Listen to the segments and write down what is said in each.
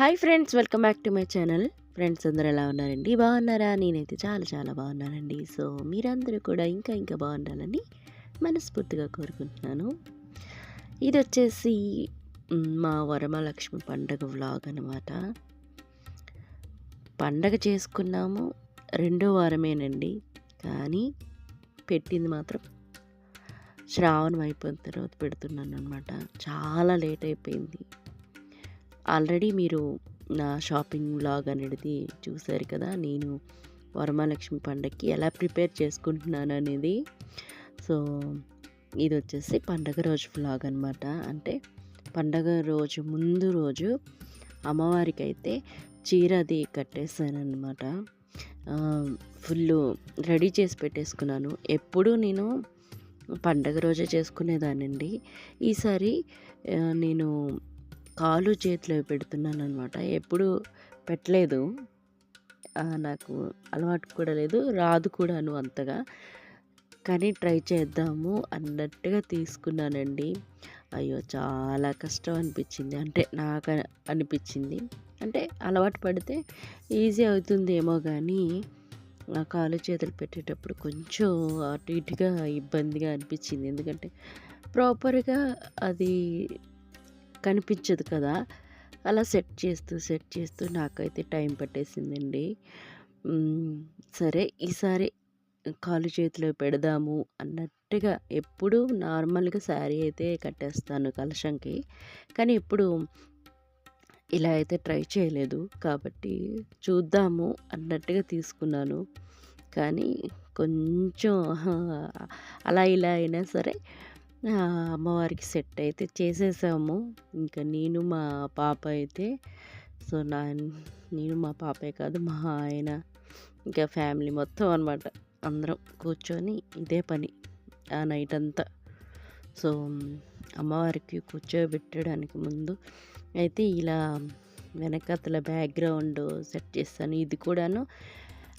Hi friends welcome back to my channel. Friends అందరూ ఎలా ఉన్నారండి? బాగున్నారా? నేనైతే చాలా చాలా బాగున్నానండి. సో మీరందరూ కూడా ఇంకా ఇంకా బాగుండాలని మనస్ఫూర్తిగా కోరుకుంటున్నాను. ఇది వచ్చేసి మా వరమలక్ష్మి పండగ వ్లాగ్ అనమాట పండగ చేసుకున్నాము. రెండో వారమేనండి. కానీ పెట్టింది మాత్రం శ్రావణం అయిపోయిన తర్వాత పెడుతున్నాను అనమాట చాలా లేట్ అయిపోయింది. ఆల్రెడీ మీరు నా షాపింగ్ వ్లాగ్ అనేది చూశారు కదా నేను వరమహాలక్ష్మి పండగకి ఎలా ప్రిపేర్ చేసుకుంటున్నాను అనేది. సో ఇది వచ్చేసి పండగ రోజు వ్లాగ్ అనమాట అంటే పండగ రోజు ముందు రోజు అమ్మవారికి అయితే చీర అది కట్టేశానమాట ఫుల్ రెడీ చేసి పెట్టేసుకున్నాను. ఎప్పుడూ నేను పండగ రోజే చేసుకునేదానండి ఈసారి నేను కాలు చేతిలో పెడుతున్నాను అనమాట ఎప్పుడు పెట్టలేదు. నాకు అలవాటు కూడా లేదు రాదు కూడాను అంతగా. కానీ ట్రై చేద్దాము అన్నట్టుగా తీసుకున్నానండి. అయ్యో చాలా కష్టం అనిపించింది. అంటే నాకు అనిపించింది. అంటే అలవాటు పడితే ఈజీ అవుతుందేమో కానీ ఆ కాలు చేతులు పెట్టేటప్పుడు కొంచెం అటు ఇటుగా ఇబ్బందిగా అనిపించింది. ఎందుకంటే ప్రాపర్గా అది కనిపించదు కదా. అలా సెట్ చేస్తూ సెట్ చేస్తూ నాకైతే టైం పట్టేసిందండి. సరే ఈసారి కాలు చేతిలో పెడదాము అన్నట్టుగా ఎప్పుడు నార్మల్గా శారీ అయితే కట్టేస్తాను కలశంకి. కానీ ఎప్పుడు ఇలా అయితే ట్రై చేయలేదు. కాబట్టి చూద్దాము అన్నట్టుగా తీసుకున్నాను. కానీ కొంచెం అలా ఇలా అయినా సరే అమ్మవారికి సెట్ అయితే చేసేసాము. ఇంకా నేను మా పాప అయితే సో నా నేను మా పాపే కాదు మా ఆయన ఇంకా ఫ్యామిలీ మొత్తం అనమాట అందరం కూర్చొని ఇదే పని ఆ నైట్ అంతా. సో అమ్మవారికి కూర్చోబెట్టడానికి ముందు అయితే ఇలా వెనకతల బ్యాక్గ్రౌండ్ సెట్ చేస్తాను. ఇది కూడాను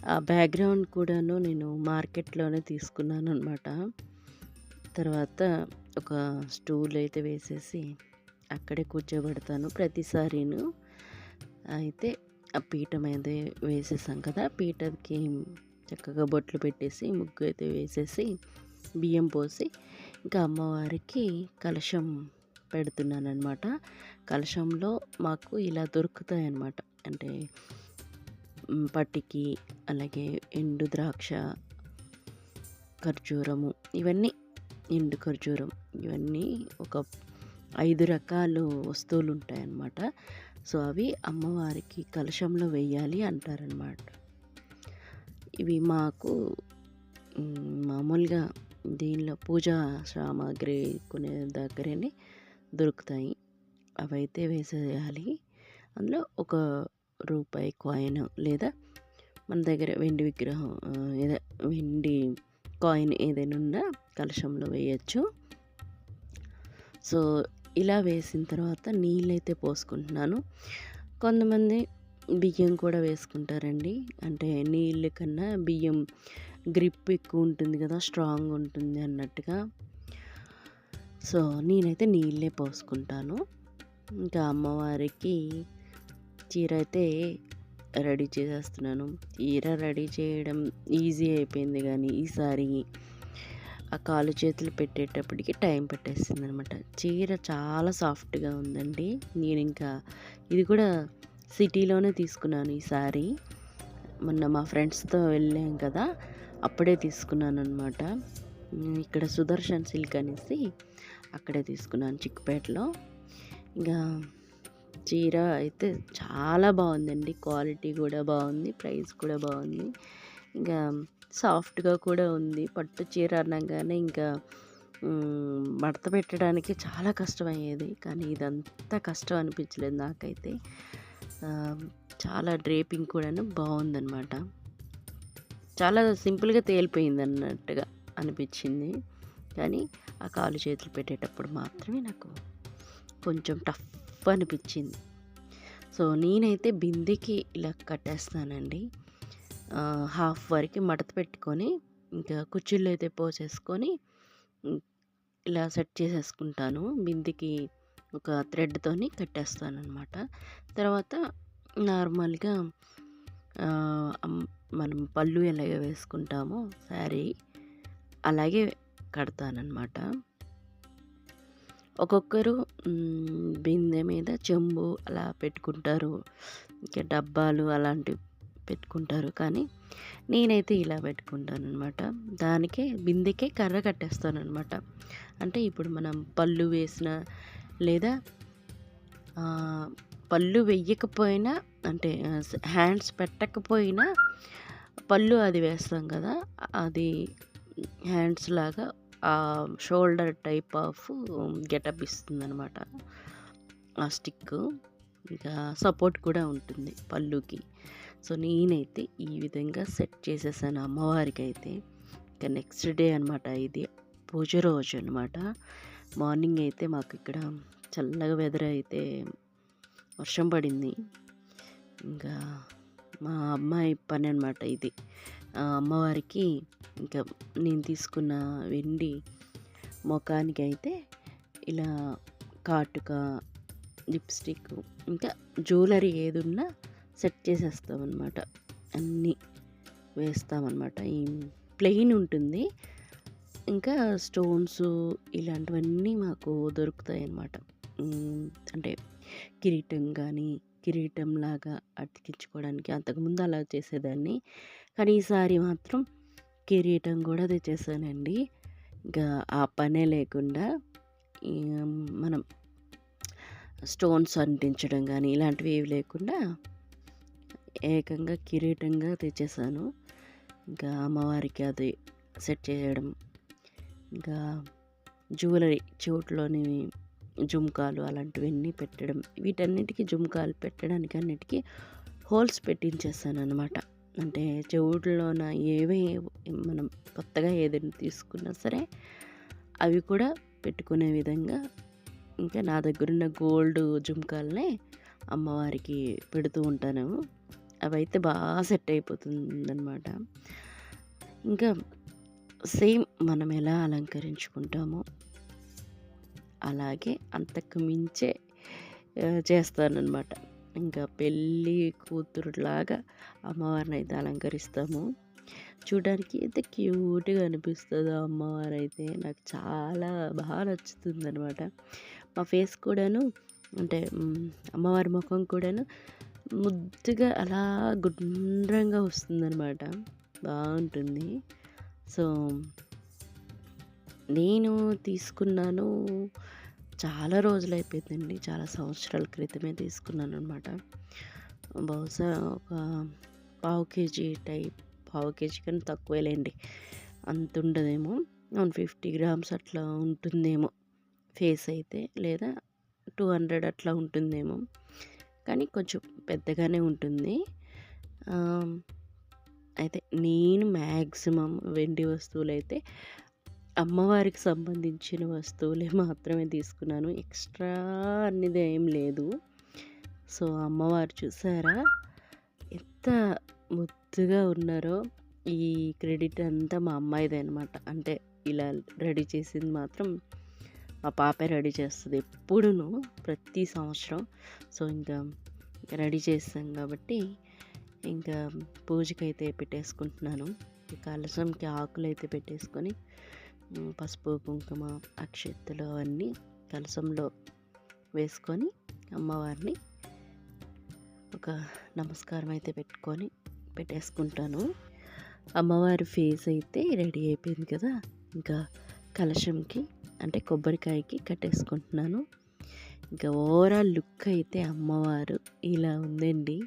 ఆ బ్యాక్గ్రౌండ్ కూడాను నేను మార్కెట్లోనే తీసుకున్నాను అనమాట తర్వాత ఒక స్టూల్ అయితే వేసేసి అక్కడే కూర్చోబెడతాను ప్రతిసారిను. అయితే ఆ పీఠం అయితే వేసేసాం కదా పీఠకి చక్కగా బొట్లు పెట్టేసి ముగ్గు అయితే వేసేసి బియ్యం పోసి ఇంకా అమ్మవారికి కలశం పెడుతున్నాను అనమాట కలశంలో మాకు ఇలా దొరుకుతాయి అన్నమాట అంటే పట్టికి అలాగే ఎండు ద్రాక్ష ఖర్జూరము ఇవన్నీ ఎండు ఖర్జూరం? ఇవన్నీ ఒక ఐదు రకాలు వస్తువులు ఉంటాయన్నమాట సో అవి అమ్మవారికి కలశంలో వెయ్యాలి అంటారనమాట ఇవి మాకు మామూలుగా దీనిలో పూజా సామాగ్రి కొనే దగ్గరనే దొరుకుతాయి. అవైతే వేసేయాలి. అందులో ఒక రూపాయి కాయిన్ లేదా మన దగ్గర వెండి విగ్రహం ఏదో వెండి కాయిన్ ఏదైనా ఉన్నా కలశంలో వేయచ్చు. సో ఇలా వేసిన తర్వాత నీళ్ళైతే పోసుకుంటున్నాను. కొంతమంది బియ్యం కూడా వేసుకుంటారండి. అంటే నీళ్ళ కన్నా బియ్యం గ్రిప్ ఎక్కువ ఉంటుంది కదా స్ట్రాంగ్ ఉంటుంది అన్నట్టుగా. సో నేనైతే నీళ్ళే పోసుకుంటాను. ఇంకా అమ్మవారికి చీర అయితే రెడీ చేసేస్తున్నాను. చీర రెడీ చేయడం ఈజీ అయిపోయింది కానీ ఈసారి ఆ కాలు చేతులు పెట్టేటప్పటికి టైం పట్టేస్తుంది అనమాట చీర చాలా సాఫ్ట్గా ఉందండి. నేను ఇంకా ఇది కూడా సిటీలోనే తీసుకున్నాను ఈసారి మొన్న మా ఫ్రెండ్స్తో వెళ్ళాం కదా అప్పుడే తీసుకున్నాను అనమాట ఇక్కడ సుదర్శన్ సిల్క్ అనేసి అక్కడే తీసుకున్నాను చిక్కుపేటలో ఇంకా చీర అయితే చాలా బాగుందండి. క్వాలిటీ కూడా బాగుంది ప్రైస్ కూడా బాగుంది. ఇంకా సాఫ్ట్గా కూడా ఉంది. పట్టు చీర అనగానే ఇంకా మడత పెట్టడానికి చాలా కష్టమయ్యేది. కానీ ఇదంతా కష్టం అనిపించలేదు నాకైతే. చాలా డ్రేపింగ్ కూడాను బాగుందన్నమాట. చాలా సింపుల్గా తేలిపోయింది అన్నట్టుగా అనిపించింది. కానీ ఆ కాలు చేతులు పెట్టేటప్పుడు మాత్రమే నాకు కొంచెం టఫ్ అనిపించింది. సో నేనైతే బిందెకి ఇలా కట్టేస్తానండి. హాఫ్ వరకు మడత పెట్టుకొని ఇంకా కుర్చీలు అయితే పోసేసుకొని ఇలా సెట్ చేసేసుకుంటాను బిందెకి ఒక థ్రెడ్‌తోని కట్టేస్తాననమాట. తర్వాత నార్మల్‌గా మనం పళ్ళు ఎలాగ వేసుకుంటామో శారీ, అలాగే కడతాననమాట. ఒక్కొక్కరు బిందె మీద చెంబు అలా పెట్టుకుంటారు. ఇంకా డబ్బాలు అలాంటివి పెట్టుకుంటారు. కానీ నేనైతే ఇలా పెట్టుకుంటాననమాట. దానికే బిందెకే కర్ర కట్టేస్తాను అనమాట అంటే ఇప్పుడు మనం పళ్ళు వేసిన లేదా పళ్ళు వెయ్యకపోయినా అంటే హ్యాండ్స్ పెట్టకపోయినా పళ్ళు అది వేస్తాం కదా! అది హ్యాండ్స్ లాగా ఆ షోల్డర్ టైప్ ఆఫ్ గెటప్ ఇస్తుందనమాట. ఆ స్టిక్కు. ఇంకా సపోర్ట్ కూడా ఉంటుంది పళ్ళుకి. సో, నేనైతే ఈ విధంగా సెట్ చేసేసాను అమ్మవారికైతే. ఇంకా నెక్స్ట్ డే అనమాట ఇది. పూజ రోజు అనమాట. మార్నింగ్ అయితే మాకు ఇక్కడ చల్లగా వెదర్ అయితే వర్షం పడింది. ఇంకా మా అమ్మాయి పని అనమాట ఇది. అమ్మవారికి ఇంకా నేను తీసుకున్న వెండి ముఖానికి అయితే ఇలా కాటుక, లిప్‌స్టిక్ ఇంకా జ్యువెలరీ ఏదున్నా సెట్ చేసేస్తామన్నమాట అన్నీ వేస్తామన్నమాట ఈ ప్లెయిన్ ఉంటుంది. ఇంకా స్టోన్స్ ఇలాంటివన్నీ మాకు దొరుకుతాయి అన్నమాట అంటే కిరీటం గానీ, కిరీటంలాగా అతికించుకోవడానికి అంతకుముందు అలా చేసేదాన్ని. కానీ ఈసారి మాత్రం కిరీటం కూడా తెచ్చేసానండి. ఇంకా ఆ పనే లేకుండా మనం స్టోన్స్ అంటించడం కానీ ఇలాంటివి ఏవి లేకుండా ఏకంగా కిరీటంగా తెచ్చేసాను. ఇంకా అమ్మవారికి అది సెట్ చేయడం. ఇంకా జ్యువెలరీ చెవుట్లోని జుమ్కాలు అలాంటివన్నీ పెట్టడం. వీటన్నిటికీ జుమ్కాలు పెట్టడానికి అన్నిటికీ హోల్స్ పెట్టించేసాననమాట. అంటే చెవుట్లోన ఏవే మనం కొత్తగా ఏదైనా తీసుకున్నా సరే, అవి కూడా పెట్టుకునే విధంగా ఇంకా నా దగ్గరున్న గోల్డ్ జుమ్కాలనే అమ్మవారికి పెడుతూ ఉంటాను. అవైతే బాగా సెట్ అయిపోతుందనమాట. ఇంకా సేమ్ మనం ఎలా అలంకరించుకుంటామో అలాగే అంతకు మించే చేస్తానన్నమాట చేస్తాననమాట. ఇంకా పెళ్ళి కూతురులాగా అమ్మవారిని అయితే అలంకరిస్తాము. చూడడానికి అయితే క్యూట్‌గా అనిపిస్తుంది అమ్మవారు అయితే నాకు చాలా బాగా నచ్చుతుంది అనమాట మా ఫేస్ కూడాను అంటే అమ్మవారి ముఖం కూడాను ముద్దుగా అలా గుండ్రంగా వస్తుందనమాట. బాగుంటుంది సో నేను తీసుకున్నాను చాలా రోజులు అయిపోయిందండి చాలా సంవత్సరాల క్రితమే తీసుకున్నాను అనమాట బహుశా ఒక పావు కేజీ టైప్ పావు కేజీ కన్నా తక్కువేలెండి. అంతుండదేమో. అవును 50 గ్రామ్స్ అట్లా ఉంటుందేమో ఫేస్ అయితే. లేదా 200 అట్లా ఉంటుందేమో. కానీ కొంచెం పెద్దగానే ఉంటుంది. అయితే నేను మ్యాక్సిమం వెండి వస్తువులు అయితే అమ్మవారికి సంబంధించిన వస్తువులే మాత్రమే తీసుకున్నాను. ఎక్స్‌ట్రా అనేది ఏం లేదు. సో, అమ్మవారు చూసారా? ఎంత ముద్దుగా ఉన్నారో! ఈ క్రెడిట్ అంతా మా అమ్మాయిదే అనమాట. అంటే ఇలా రెడీ చేసింది మాత్రం మా పాపే రెడీ చేస్తుంది ఎప్పుడూను. ప్రతి సంవత్సరం. సో, ఇంకా రెడీ చేస్తాం కాబట్టి ఇంకా పూజకైతే పెట్టేసుకుంటున్నాను. కలసంకి ఆకులు అయితే పెట్టేసుకొని పసుపు, కుంకుమ, అక్షింతలు అవన్నీ కలశంలో వేసుకొని అమ్మవారిని ఒక నమస్కారం అయితే పెట్టుకొని పెట్టేసుకుంటాను. అమ్మవారి ఫేస్ అయితే రెడీ అయిపోయింది కదా! ఇంకా కలశంకి అంటే కొబ్బరికాయకి కట్టేసుకుంటున్నాను. ఇంకా ఓవరాల్ లుక్ అయితే అమ్మవారు ఇలా ఉందండి.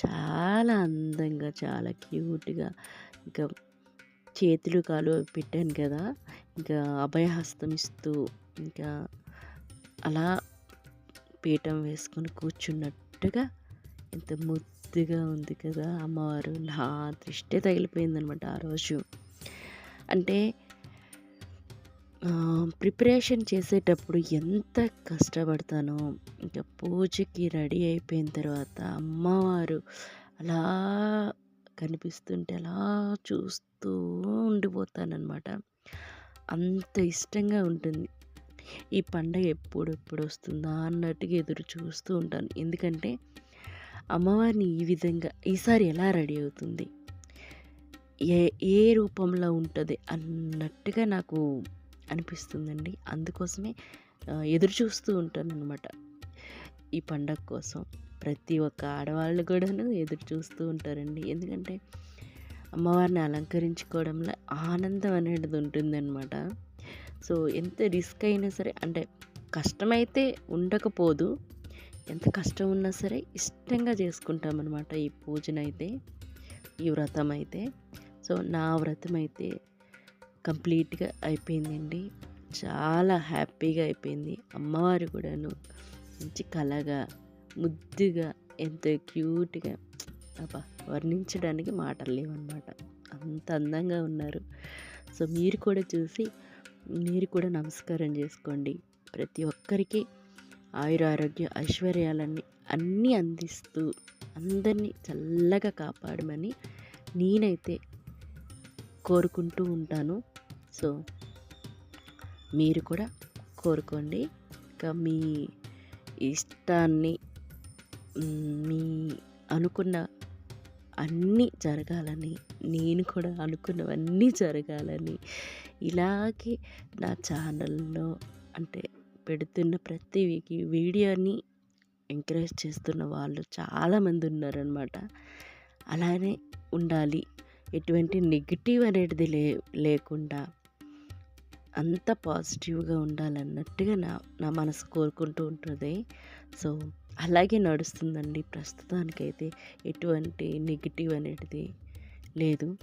చాలా అందంగా, చాలా క్యూట్‌గా ఇంకా చేతులు, కాలు పెట్టాను కదా! ఇంకా అభయహస్తం ఇస్తూ ఇంకా అలా పీఠం వేసుకొని కూర్చున్నట్టుగా ఎంత ముద్దుగా ఉంది కదా అమ్మవారు. నా దృష్టి తగిలిపోయిందనమాట ఆ రోజు. అంటే ప్రిపరేషన్ చేసేటప్పుడు ఎంత కష్టపడతానో, ఇంకా పూజకి రెడీ అయిపోయిన తర్వాత అమ్మవారు అలా కనిపిస్తుంటే అలా చూస్తూ ఉండిపోతాననమాట. అంత ఇష్టంగా ఉంటుంది. ఈ పండగ ఎప్పుడు ఎప్పుడు వస్తుందా అన్నట్టుగా ఎదురు చూస్తూ ఉంటాను ఎందుకంటే అమ్మవారిని ఈ విధంగా ఈసారి ఎలా రెడీ అవుతుంది ఏ ఏ రూపంలో ఉంటుంది అన్నట్టుగా నాకు అనిపిస్తుందండి. అందుకోసమే ఎదురు చూస్తూ ఉంటాను అనమాట ఈ పండగ కోసం ప్రతి ఒక్క ఆడవాళ్ళు కూడాను ఎదురు చూస్తూ ఉంటారండి. ఎందుకంటే అమ్మవారిని అలంకరించుకోవడంలో ఆనందం అనేది ఉంటుందన్నమాట. సో ఎంత రిస్క్ అయినా సరే అంటే కష్టమైతే ఉండకపోదు. ఎంత కష్టం ఉన్నా సరే ఇష్టంగా చేసుకుంటామన్నమాట ఈ పూజనైతే ఈ వ్రతం అయితే సో నా వ్రతం అయితే కంప్లీట్గా అయిపోయిందండి. చాలా హ్యాపీగా అయిపోయింది. అమ్మవారు కూడాను మంచి కలగా ముద్దుగా ఎంతో క్యూట్గా అబ్బా! వర్ణించడానికి మాటలు లేవన్నమాట. అంత అందంగా ఉన్నారు. సో మీరు కూడా చూసి మీరు కూడా నమస్కారం చేసుకోండి. ప్రతి ఒక్కరికి ఆయుర ఆరోగ్య ఐశ్వర్యాలన్నీ అన్నీ అందిస్తూ అందరినీ చల్లగా కాపాడమని నేనైతే కోరుకుంటూ ఉంటాను. సో మీరు కూడా కోరుకోండి. ఇంకా మీ ఇష్టాన్ని మీ అనుకున్న అన్నీ జరగాలని నేను కూడా అనుకున్నవన్నీ జరగాలని ఇలాగే నా ఛానల్లో అంటే పెడుతున్న ప్రతి వీడియోని ఎంకరేజ్ చేస్తున్న వాళ్ళు చాలామంది ఉన్నారనమాట అలానే ఉండాలి. ఎటువంటి నెగిటివ్ అనేది లే లేకుండా అంత పాజిటివ్గా ఉండాలన్నట్టుగా నా నా మనసు కోరుకుంటూ ఉంటుంది. సో అలాగే నడుస్తుందండి. ప్రస్తుతానికైతే ఎటువంటి నెగిటివ్ అనేది లేదు.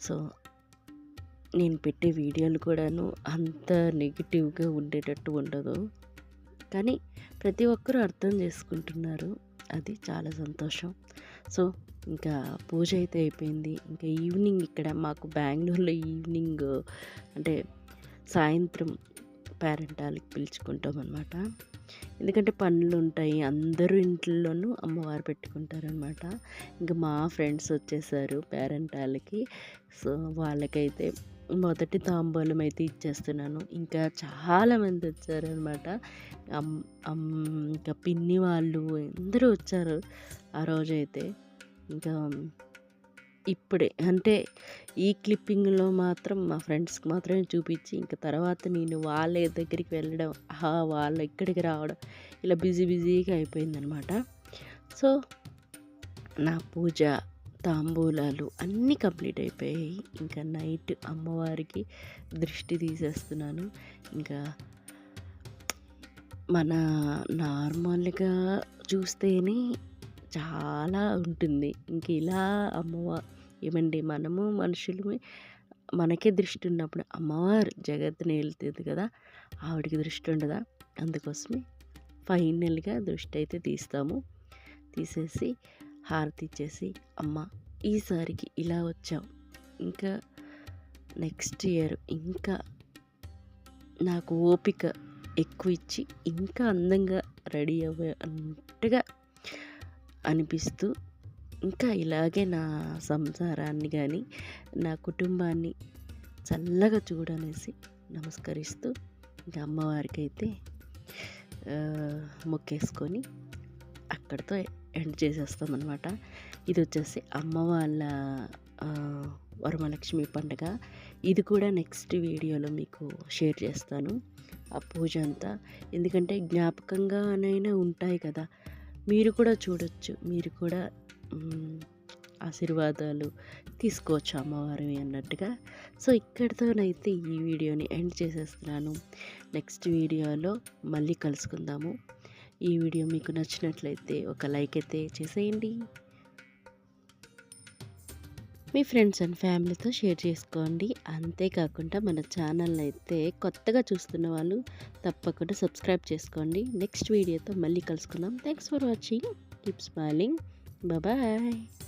సో నేను పెట్టే వీడియోలు కూడాను అంత నెగిటివ్గా ఉండేటట్టు ఉండదు. కానీ ప్రతి ఒక్కరూ అర్థం చేసుకుంటున్నారు. అది చాలా సంతోషం. సో ఇంకా పూజ అయితే అయిపోయింది. ఇంకా ఈవినింగ్ ఇక్కడ మాకు బెంగళూరులో ఈవినింగ్ అంటే సాయంత్రం పేరెంటాలకి పిలుచుకుంటాం అనమాట ఎందుకంటే పనులు ఉంటాయి అందరూ ఇంట్లోనూ అమ్మవారు పెట్టుకుంటారనమాట ఇంకా మా ఫ్రెండ్స్ వచ్చేసారు పేరెంటాలకి. సో వాళ్ళకైతే మొదటి తాంబూలం అయితే ఇచ్చేస్తున్నాను. ఇంకా చాలామంది వచ్చారనమాట ఇంకా పిన్ని వాళ్ళు అందరూ వచ్చారు ఆ రోజైతే. ఇంకా ఇప్పుడే. అంటే ఈ క్లిప్పింగ్లో మాత్రం మా ఫ్రెండ్స్కి మాత్రమే చూపించి ఇంకా తర్వాత నేను వాళ్ళ దగ్గరికి వెళ్ళడం వాళ్ళ ఇక్కడికి రావడం ఇలా బిజీ బిజీగా అయిపోయిందనమాట. సో నా పూజ తాంబూలాలు అన్నీ కంప్లీట్ అయిపోయాయి. ఇంకా నైట్ అమ్మవారికి దృష్టి తీసేస్తున్నాను. ఇంకా మన నార్మల్గా చూస్తేనే చాలా ఉంటుంది. ఇంక ఇలా అమ్మవారు ఏమండి మనము మనుషులు మనకే దృష్టి ఉన్నప్పుడు అమ్మవారు జగత్తుని వెళ్తుంది కదా ఆవిడికి దృష్టి ఉండదా? అందుకోసమే ఫైనల్గా దృష్టి అయితే తీస్తాము. తీసేసి హారతి ఇచ్చేసి అమ్మ ఈసారికి ఇలా వచ్చాం ఇంకా నెక్స్ట్ ఇయర్ ఇంకా నాకు ఓపిక ఎక్కువ ఇచ్చి ఇంకా అందంగా రెడీ అవ్వే అన్నట్టుగా అనిపిస్తూ ఇంకా ఇలాగే నా సంసారాన్ని కానీ నా కుటుంబాన్ని చల్లగా చూడనేసి నమస్కరిస్తూ ఇంకా అమ్మవారికి అయితే మొక్కేసుకొని అక్కడితో ఎండ్ చేసేస్తామన్నమాట. ఇది వచ్చేసి అమ్మ వాళ్ళ వరమలక్ష్మి పండుగ. ఇది కూడా నెక్స్ట్ వీడియోలో మీకు షేర్ చేస్తాను. ఆ పూజ అంతా. ఎందుకంటే జ్ఞాపకంగానైనా ఉంటాయి కదా. మీరు కూడా చూడొచ్చు. మీరు కూడా ఆశీర్వాదాలు తీసుకోవచ్చు అమ్మవారివి అన్నట్టుగా. సో ఇక్కడితోనైతే ఈ వీడియోని ఎండ్ చేసేస్తున్నాను. నెక్స్ట్ వీడియోలో మళ్ళీ కలుసుకుందాము. ఈ వీడియో మీకు నచ్చినట్లయితే ఒక లైక్ అయితే చేసేయండి. మీ ఫ్రెండ్స్ అండ్ ఫ్యామిలీతో షేర్ చేసుకోండి. అంతేకాకుండా మన ఛానల్ అయితే కొత్తగా చూస్తున్న వాళ్ళు తప్పకుండా సబ్స్క్రైబ్ చేసుకోండి. నెక్స్ట్ వీడియోతో మళ్ళీ కలుసుకుందాం. Thanks for watching keep smiling Bye-bye.